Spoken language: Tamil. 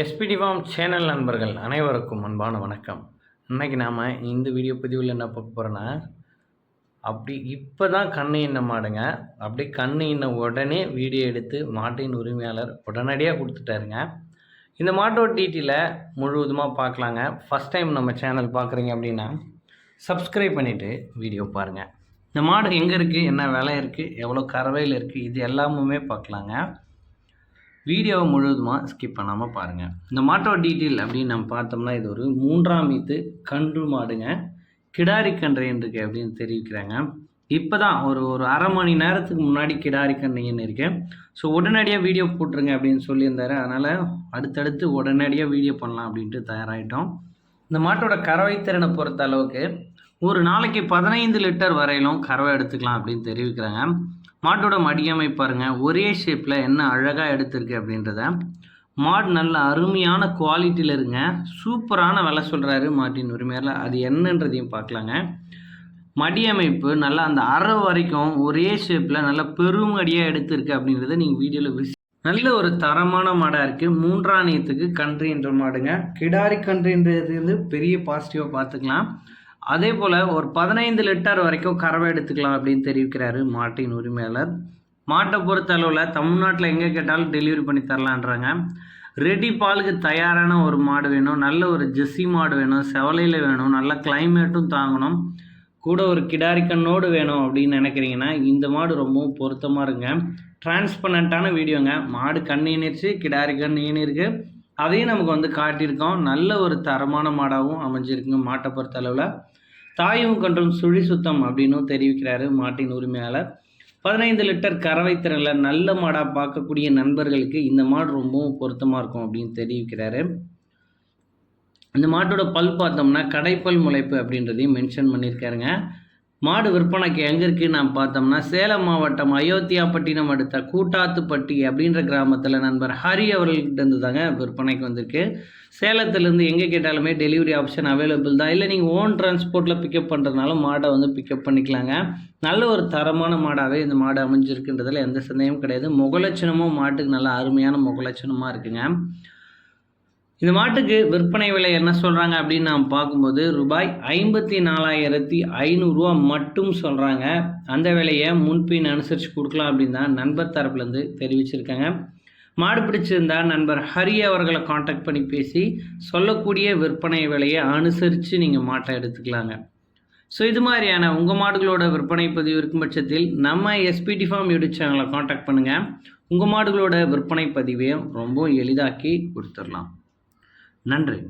எஸ்பிடி ஃபார்ம் சேனல் நண்பர்கள் அனைவருக்கும் அன்பான வணக்கம். இன்னைக்கு நாம் இந்த வீடியோ பதிவில் என்ன பார்க்க போகிறோன்னா அப்படி இப்போ தான் கண்ணு இன்ன மாடுங்க. அப்படி கண்ணு இன்ன உடனே வீடியோ எடுத்து மாட்டின் உரிமையாளர் உடனடியாக கொடுத்துட்டாருங்க. இந்த மாட்டோட டீட்டெயிலை முழுவதுமாக பார்க்கலாங்க. ஃபஸ்ட் டைம் நம்ம சேனல் பார்க்குறீங்க அப்படின்னா சப்ஸ்கிரைப் பண்ணிவிட்டு வீடியோ பாருங்கள் இந்த மாடு எங்கே இருக்குது என்ன விலை இருக்குது எவ்வளோ கறவையில் இருக்குது இது எல்லாமுமே பார்க்கலாங்க. வீடியோவை முழுவதுமாக ஸ்கிப் பண்ணாமல் பாருங்கள் இந்த மாட்டோட டீட்டெயில் அப்படின்னு நம்ம பார்த்தோம்னா இது ஒரு மூன்றாம் இது கன்று மாடுங்க. கிடாரி கன்று இருக்கு அப்படின்னு தெரிவிக்கிறாங்க. இப்போ தான் ஒரு ஒரு அரை மணி நேரத்துக்கு முன்னாடி கிடாரி கன்றுன்னு இருக்கேன் ஸோ உடனடியாக வீடியோ போட்டுருங்க அப்படின்னு சொல்லியிருந்தாரு. அதனால் அடுத்தடுத்து உடனடியாக வீடியோ பண்ணலாம் அப்படின்ட்டு தயாராகிட்டோம் இந்த மாட்டோட கறவை திறனை பொறுத்த அளவுக்கு ஒரு நாளைக்கு பதினைந்து லிட்டர் வரையிலும் கறவை எடுத்துக்கலாம் அப்படின்னு தெரிவிக்கிறாங்க. மாட்டோட மடியமை பாருங்க. ஒரே ஷேப்பில் என்ன அழகாக எடுத்திருக்கு அப்படின்றத. மாடு நல்ல அருமையான குவாலிட்டியில் இருங்க. சூப்பரான விலை சொல்கிறாரு மாட்டின் உரிமையில் அது என்னன்றதையும் பார்க்கலாங்க. மடியமைப்பு நல்லா அந்த அரை வரைக்கும் ஒரே ஷேப்பில் நல்ல பெருமடியாக எடுத்திருக்கு அப்படின்றத நீங்கள் வீடியோவில் விசி நல்ல ஒரு தரமான மாடாக இருக்குது மூன்றாணியத்துக்கு கன்று என்ற மாடுங்க. கிடாரி கன்றுன்றது வந்து பெரிய பாசிட்டிவாக பார்த்துக்கலாம். அதே போல் ஒரு பதினைந்து லிட்டர் வரைக்கும் கறவை எடுத்துக்கலாம் அப்படின்னு தெரிவிக்கிறாரு மாட்டின் உரிமையாளர். மாட்டை பொறுத்த அளவில் தமிழ்நாட்டில் எங்கே கேட்டாலும் டெலிவரி பண்ணி தரலான்றாங்க. ரெடி பாலுக்கு தயாரான ஒரு மாடு வேணும் நல்ல ஒரு ஜெஸ்ஸி மாடு வேணும் செவலையில் வேணும் நல்ல கிளைமேட்டும் தாங்கணும் கூட ஒரு கிடாரிக்கண்ணோடு வேணும் அப்படின்னு நினைக்கிறீங்கன்னா இந்த மாடு ரொம்பவும் பொருத்தமாக இருங்க. டிரான்ஸ்பரண்ட்டான வீடியோங்க. மாடு கண் ஈனிருச்சு கிடாரி கண் ஈனிருக்கு அதையும் நமக்கு வந்து காட்டியிருக்கோம் நல்ல ஒரு தரமான மாடாகவும் அமைஞ்சிருக்குங்க மாட்டை பொறுத்த அளவில். தாயும் கன்றும் சுழி சுத்தம் அப்படின்னும் தெரிவிக்கிறாரு மாட்டின் உரிமையாளர். பதினைந்து லிட்டர் கறவை திறனில் நல்ல மாடாக பார்க்கக்கூடிய நண்பர்களுக்கு இந்த மாடு ரொம்பவும் பொருத்தமாக இருக்கும் அப்படின்னு தெரிவிக்கிறாரு. இந்த மாட்டோட பல் பார்த்தோம்னா கடைப்பல் முளைப்பு அப்படின்றதையும் மென்ஷன் பண்ணியிருக்காருங்க. மாடு விற்பனைக்கு எங்கே இருக்குன்னு நான் பார்த்தோம்னா சேலம் மாவட்டம் அயோத்தியாப்பட்டினம் அடுத்த கூட்டாத்துப்பட்டி அப்படின்ற கிராமத்தில் நண்பர் ஹரி அவர்கள்ட்டேருந்து தாங்க விற்பனைக்கு வந்திருக்கு. சேலத்துலேருந்து எங்கே கேட்டாலுமே டெலிவரி ஆப்ஷன் அவைலபிள் தான். இல்லை நீங்கள் ஓன் டிரான்ஸ்போர்ட்டில் பிக்கப் பண்ணுறதுனால மாடை வந்து பிக்கப் பண்ணிக்கலாங்க. நல்ல ஒரு தரமான மாடாகவே இந்த மாடு அமைஞ்சிருக்குன்றதில் எந்த சந்தேகமும் கிடையாது. முகலட்சணமும் மாட்டுக்கு நல்ல அருமையான முகலட்சணமாக இருக்குங்க. இந்த மாட்டுக்கு விற்பனை விலை என்ன சொல்கிறாங்க அப்படின்னு நாம் பார்க்கும்போது ரூபாய் ஐம்பத்தி நாலாயிரத்தி ஐநூறுரூவா மட்டும் சொல்கிறாங்க அந்த விலையை முன்பின் அனுசரித்து கொடுக்கலாம் அப்படின்னு தான் நண்பர் தரப்புலேருந்து தெரிவிச்சிருக்காங்க. மாடு பிடிச்சிருந்தா நண்பர் ஹரி அவர்களை காண்டாக்ட் பண்ணி பேசி சொல்லக்கூடிய விற்பனை விலையை அனுசரித்து நீங்கள் மாட்டை எடுத்துக்கலாங்க. ஸோ இது மாதிரியான உங்கள் மாடுகளோட விற்பனை பதிவு இருக்கும் பட்சத்தில் நம்ம எஸ்பிடி ஃபார்ம் யூடியூப் சேனலை காண்டாக்ட் பண்ணுங்கள் உங்கள் மாடுகளோட விற்பனை பதிவையும் ரொம்ப எளிதாக்கி கொடுத்துடலாம். நன்றி.